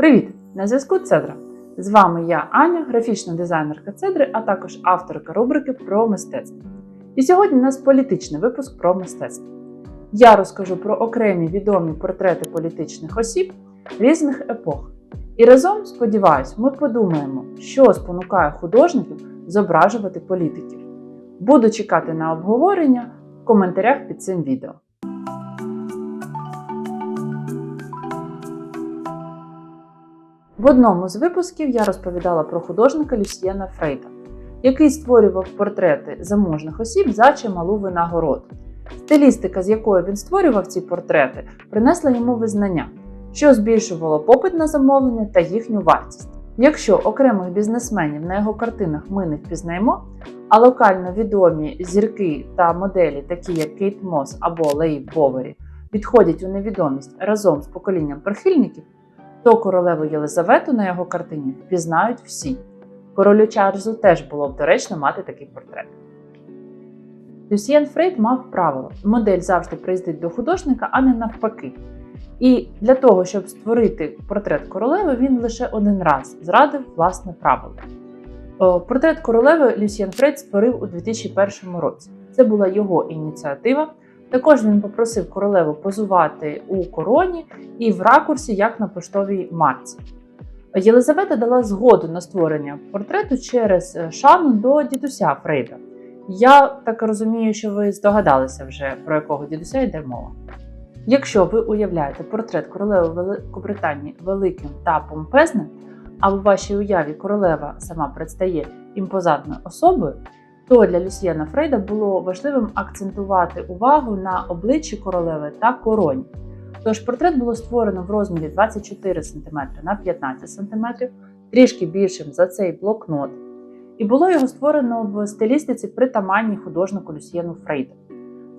Привіт! На зв'язку Цедра. З вами я, Аня, графічна дизайнерка Цедри, а також авторка рубрики про мистецтво. І сьогодні у нас політичний випуск про мистецтво. Я розкажу про окремі відомі портрети політичних осіб різних епох. І разом, сподіваюсь, ми подумаємо, що спонукає художників зображувати політиків. Буду чекати на обговорення в коментарях під цим відео. В одному з випусків я розповідала про художника Люсьєна Фрейда, який створював портрети заможних осіб за чималу винагороду. Стилістика, з якою він створював ці портрети, принесла йому визнання, що збільшувало попит на замовлення та їхню вартість. Якщо окремих бізнесменів на його картинах ми не впізнаємо, а локально відомі зірки та моделі, такі як Кейт Мос або Леї Бовері, відходять у невідомість разом з поколінням прихильників, то королеву Єлизавету на його картині впізнають всі. Королю Чарльзу теж було б доречно мати такий портрет. Люсьєн Фрейд мав правило: модель завжди приїздить до художника, а не навпаки. І для того, щоб створити портрет королеви, він лише один раз зрадив власне правило. Портрет королеви Люсьєн Фрейд створив у 2001 році. Це була його ініціатива. Також він попросив королеву позувати у короні і в ракурсі, як на поштовій марці. Єлизавета дала згоду на створення портрету через шану до дідуся Фрейда. Я так розумію, що ви здогадалися вже про якого дідуся йде мова. Якщо ви уявляєте портрет королеви Великобританії великим та помпезним, а в вашій уяві королева сама предстає імпозантною особою, то для Люсьєна Фрейда було важливим акцентувати увагу на обличчі королеви та короні. Тож портрет було створено в розмірі 24 см на 15 см, трішки більшим за цей блокнот, і було його створено в стилістиці притаманній художнику Люсьєну Фрейду.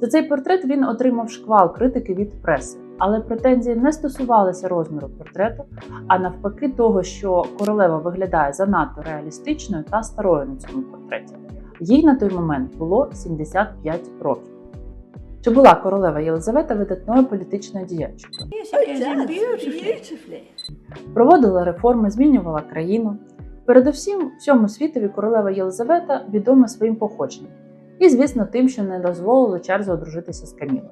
За цей портрет він отримав шквал критики від преси, але претензії не стосувалися розміру портрету, а навпаки, того, що королева виглядає занадто реалістичною та старою на цьому портреті. Їй на той момент було 75 років. Чи була королева Єлизавета видатною політичною діячкою? Проводила реформи, змінювала країну. Передусім, всьому світові королева Єлизавета відома своїм походженням і, звісно, тим, що не дозволило Чарльзу одружитися з Камілою.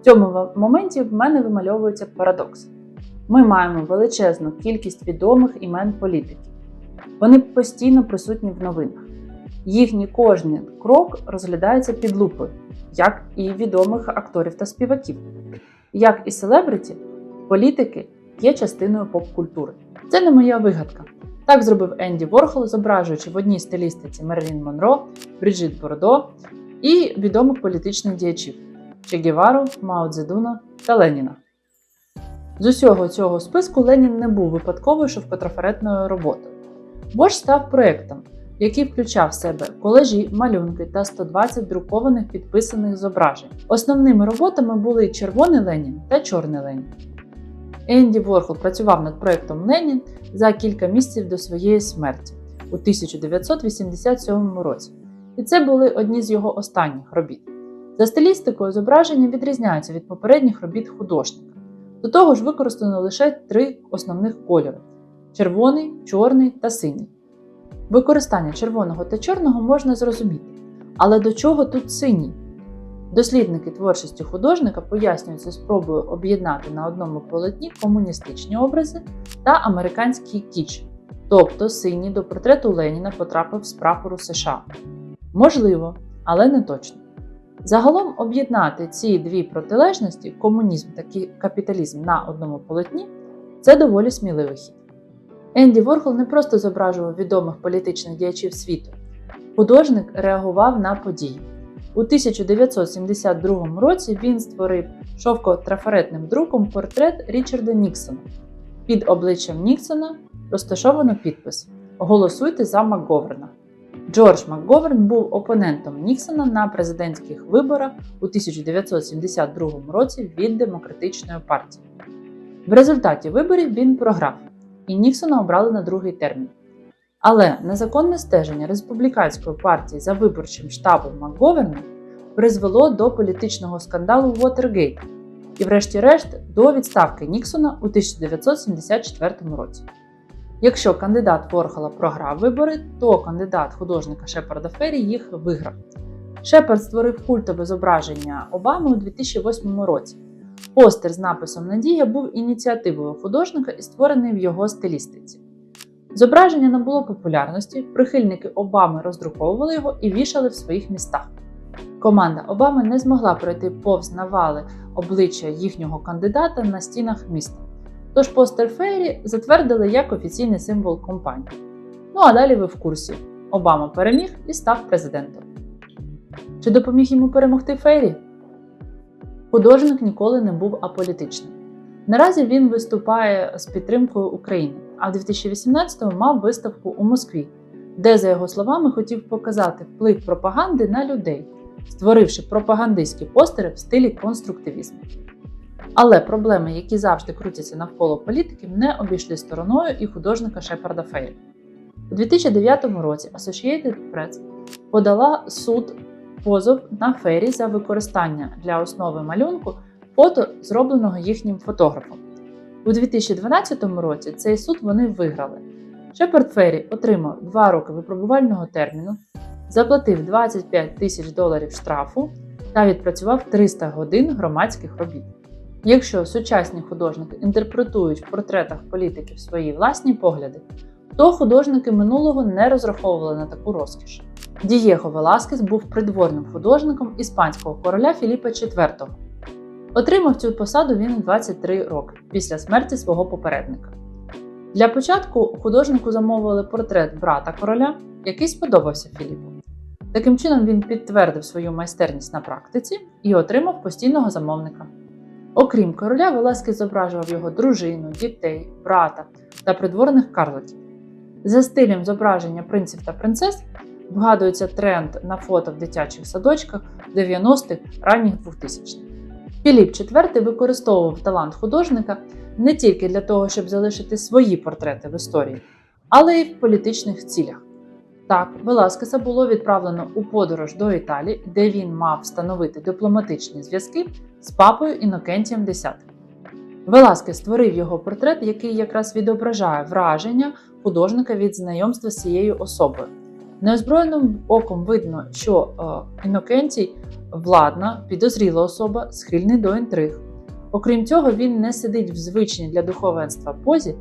В цьому моменті в мене вимальовується парадокс. Ми маємо величезну кількість відомих імен політиків. Вони постійно присутні в новинах. Їхній кожний крок розглядається під лупою, як і відомих акторів та співаків. Як і селебриті, політики є частиною поп-культури. Це не моя вигадка. Так зробив Енді Ворхол, зображуючи в одній стилістиці Мерлін Монро, Бріджит Бордо і відомих політичних діячів Че Гевару, Мао Цзедуна та Леніна. З усього цього списку Ленін не був випадковою шовкотрафаретною роботою, бо ж став проєктом, який включав в себе колежі, малюнки та 120 друкованих підписаних зображень. Основними роботами були Червоний Ленін та Чорний Ленін. Енді Ворхол працював над проєктом Ленін за кілька місяців до своєї смерті у 1987 році, і це були одні з його останніх робіт. За стилістикою зображення відрізняються від попередніх робіт художника. До того ж, використано лише три основних кольори: червоний, чорний та синій. Використання червоного та чорного можна зрозуміти, але до чого тут синій? Дослідники творчості художника пояснюються спробою об'єднати на одному полотні комуністичні образи та американський кіч, тобто синій до портрету Леніна потрапив з прапору США. Можливо, але не точно. Загалом об'єднати ці дві протилежності комунізм та капіталізм на одному полотні це доволі сміливий хід. Енді Ворхол не просто зображував відомих політичних діячів світу, художник реагував на події. У 1972 році він створив шовко-трафаретним друком портрет Річарда Ніксона. Під обличчям Ніксона розташовано підпис Голосуйте за Макговерна. Джордж Макговерн був опонентом Ніксона на президентських виборах у 1972 році від Демократичної партії. В результаті виборів він програв, і Ніксона обрали на другий термін. Але незаконне стеження республіканської партії за виборчим штабом Макговерна призвело до політичного скандалу Вотергейт, і, врешті-решт, до відставки Ніксона у 1974 році. Якщо кандидат Ворхола програв вибори, то кандидат художника Шепарда Феррі їх виграв. Шепард створив культове зображення Обами у 2008 році. Постер з написом Надія був ініціативою художника і створений в його стилістиці. Зображення набуло популярності, прихильники Обами роздруковували його і вішали в своїх містах. Команда Обами не змогла пройти повз навали обличчя їхнього кандидата на стінах міста. Тож постер Фейрі затвердили як офіційний символ компанії. Ну а далі ви в курсі: Обама переміг і став президентом. Чи допоміг йому перемогти Фейрі? Художник ніколи не був аполітичним. Наразі він виступає з підтримкою України, а в 2018-му мав виставку у Москві, де, за його словами, хотів показати вплив пропаганди на людей, створивши пропагандистські постери в стилі конструктивізму. Але проблеми, які завжди крутяться навколо політиків, не обійшли стороною і художника Шепарда Фейрі. У 2009 році Associated Press подала суд позов на Фейрі за використання для основи малюнку фото, зробленого їхнім фотографом. У 2012 році цей суд вони виграли. Шепард Феррі отримав 2 роки випробувального терміну, заплатив 25 тисяч доларів штрафу та відпрацював 300 годин громадських робіт. Якщо сучасні художники інтерпретують в портретах політиків свої власні погляди, то художники минулого не розраховували на таку розкіш. Дієго Веласкес був придворним художником іспанського короля Філіпа IV. Отримав цю посаду він 23 роки після смерті свого попередника. Для початку художнику замовили портрет брата короля, який сподобався Філіпу. Таким чином він підтвердив свою майстерність на практиці і отримав постійного замовника. Окрім короля, Веласкес зображував його дружину, дітей, брата та придворних карликів. За стилем зображення принців та принцес вгадується тренд на фото в дитячих садочках 90-х, ранніх 2000-х. Філіп IV використовував талант художника не тільки для того, щоб залишити свої портрети в історії, але й в політичних цілях. Так, Веласкеса було відправлено у подорож до Італії, де він мав встановити дипломатичні зв'язки з папою Інокентієм X. Веласкес створив його портрет, який якраз відображає враження художника від знайомства з цією особою. Неозброєним оком видно, що е, Інокентій владна, підозріла особа, схильний до інтриг. Окрім цього, він не сидить в звичній для духовенства позі,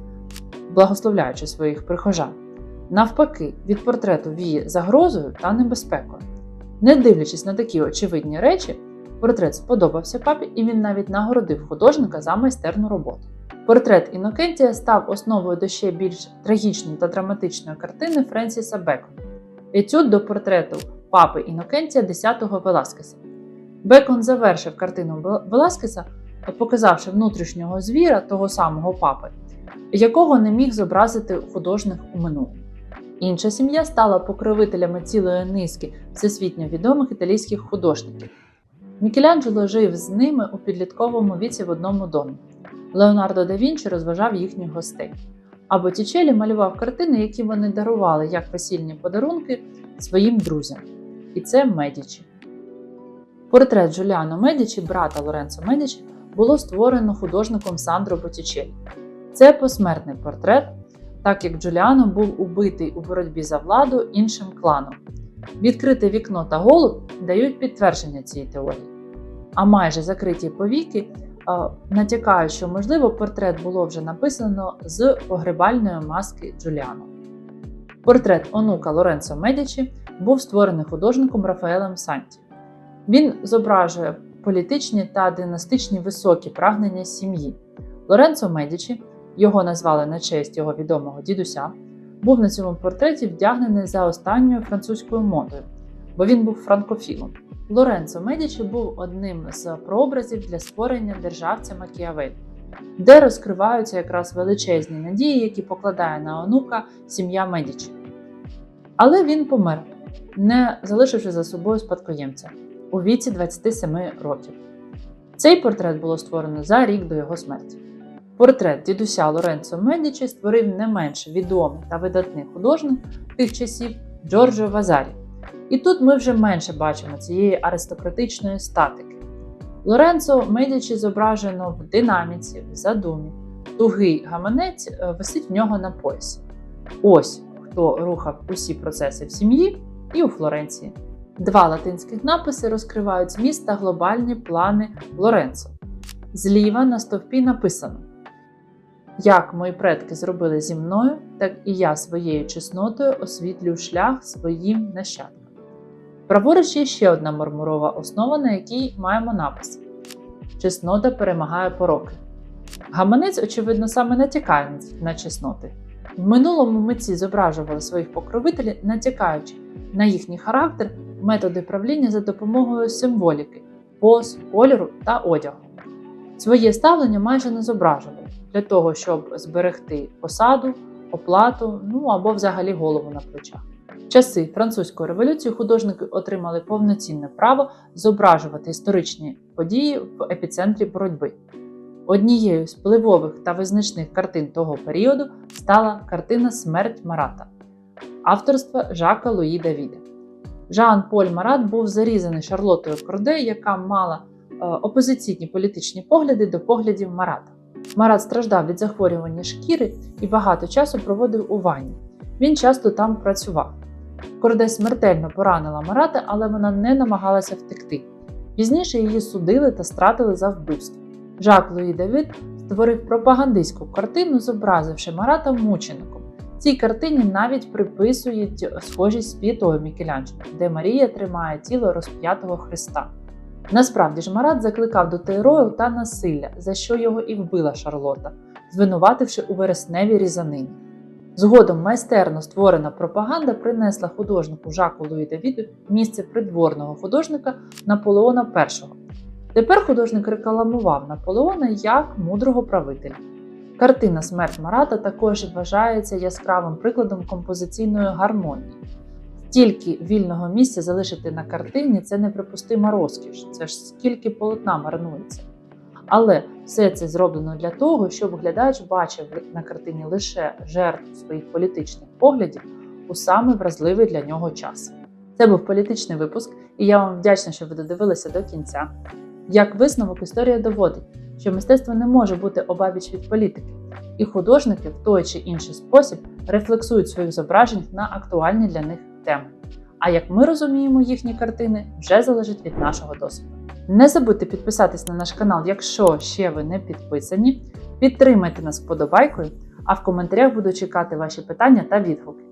благословляючи своїх прихожан. Навпаки, від портрету віє загрозою та небезпекою. Не дивлячись на такі очевидні речі, портрет сподобався папі, і він навіть нагородив художника за майстерну роботу. Портрет Інокентія став основою до ще більш трагічної та драматичної картини Френсіса Бекона. Етюд до портрету папи Інокентія X Веласкеса. Бекон завершив картину Веласкеса, показавши внутрішнього звіра того самого папи, якого не міг зобразити художник у минулому. Інша сім'я стала покровителями цілої низки всесвітньо відомих італійських художників. Мікеланджело жив з ними у підлітковому віці в одному домі. Леонардо да Вінчі розважав їхніх гостей. А Боттічелі малював картини, які вони дарували як весільні подарунки своїм друзям. І це Медічі. Портрет Джуліано Медічі, брата Лоренцо Медічі, було створено художником Сандро Боттічелі. Це посмертний портрет, так як Джуліано був убитий у боротьбі за владу іншим кланом. Відкрите вікно та голуб дають підтвердження цієї теорії. А майже закриті повіки натякають, що, можливо, портрет було вже написано з погребальної маски Джуліано. Портрет онука Лоренцо Медічі був створений художником Рафаелем Санті. Він зображує політичні та династичні високі прагнення сім'ї. Лоренцо Медічі, його назвали на честь його відомого дідуся, був на цьому портреті вдягнений за останньою французькою модою, бо він був франкофілом. Лоренцо Медічі був одним з прообразів для створення державця Макіавель, де розкриваються якраз величезні надії, які покладає на онука сім'я Медічі. Але він помер, не залишивши за собою спадкоємця у віці 27 років. Цей портрет було створено за рік до його смерті. Портрет дідуся Лоренцо Медічі створив не менш відомий та видатний художник тих часів Джорджо Вазарі. І тут ми вже менше бачимо цієї аристократичної статики. Лоренцо Медічі зображено в динаміці, в задумі. Тугий гаманець е, висить в нього на поясі. Ось хто рухав усі процеси в сім'ї і у Флоренції. Два латинських написи розкривають зміст та глобальні плани Лоренцо. Зліва на стовпі написано: Як мої предки зробили зі мною, так і я своєю чеснотою освітлюю шлях своїм нащадкам. Праворуч є ще одна мармурова основа, на якій маємо напис: Чеснота перемагає пороки. Гаманець, очевидно, саме натякає на чесноти. В минулому митці зображували своїх покровителів, натякаючи на їхній характер, методи правління за допомогою символіки, поз, кольору та одягу. Своє ставлення майже не зображували для того, щоб зберегти посаду, оплату, ну або взагалі голову на плечах. Часи французької революції художники отримали повноцінне право зображувати історичні події в епіцентрі боротьби. Однією з впливових та визначних картин того періоду стала картина Смерть Марата авторства Жака Луї Давіда. Жан Поль Марат був зарізаний Шарлотою Корде, яка мала е, опозиційні політичні погляди до поглядів Марата. Марат страждав від захворювання шкіри і багато часу проводив у ванні. Він часто там працював. Корде смертельно поранила Марата, але вона не намагалася втекти. Пізніше її судили та стратили за вбивство. Жак Луї Давид створив пропагандистську картину, зобразивши Марата мучеником. Цій картині навіть приписують схожість з п'ятою Мікеланджело, де Марія тримає тіло розп'ятого Христа. Насправді ж Марат закликав до терору та насилля, за що його і вбила Шарлота, звинувативши у вересневій різанині. Згодом майстерно створена пропаганда принесла художнику Жаку Луї Давіду місце придворного художника Наполеона І. Тепер художник рекламував Наполеона як мудрого правителя. Картина Смерть Марата також вважається яскравим прикладом композиційної гармонії. Стільки вільного місця залишити на картині це неприпустима розкіш, це ж скільки полотна марнується. Але все це зроблено для того, щоб глядач бачив на картині лише жертву своїх політичних поглядів у саме вразливий для нього час. Це був політичний випуск, і я вам вдячна, що ви додивилися до кінця. Як висновок, історія доводить, що мистецтво не може бути обабіч від політики, і художники в той чи інший спосіб рефлексують своїх зображень на актуальні для них теми. А як ми розуміємо їхні картини, вже залежить від нашого досвіду. Не забудьте підписатись на наш канал, якщо ще ви не підписані. Підтримайте нас вподобайкою, а в коментарях буду чекати ваші питання та відгуки.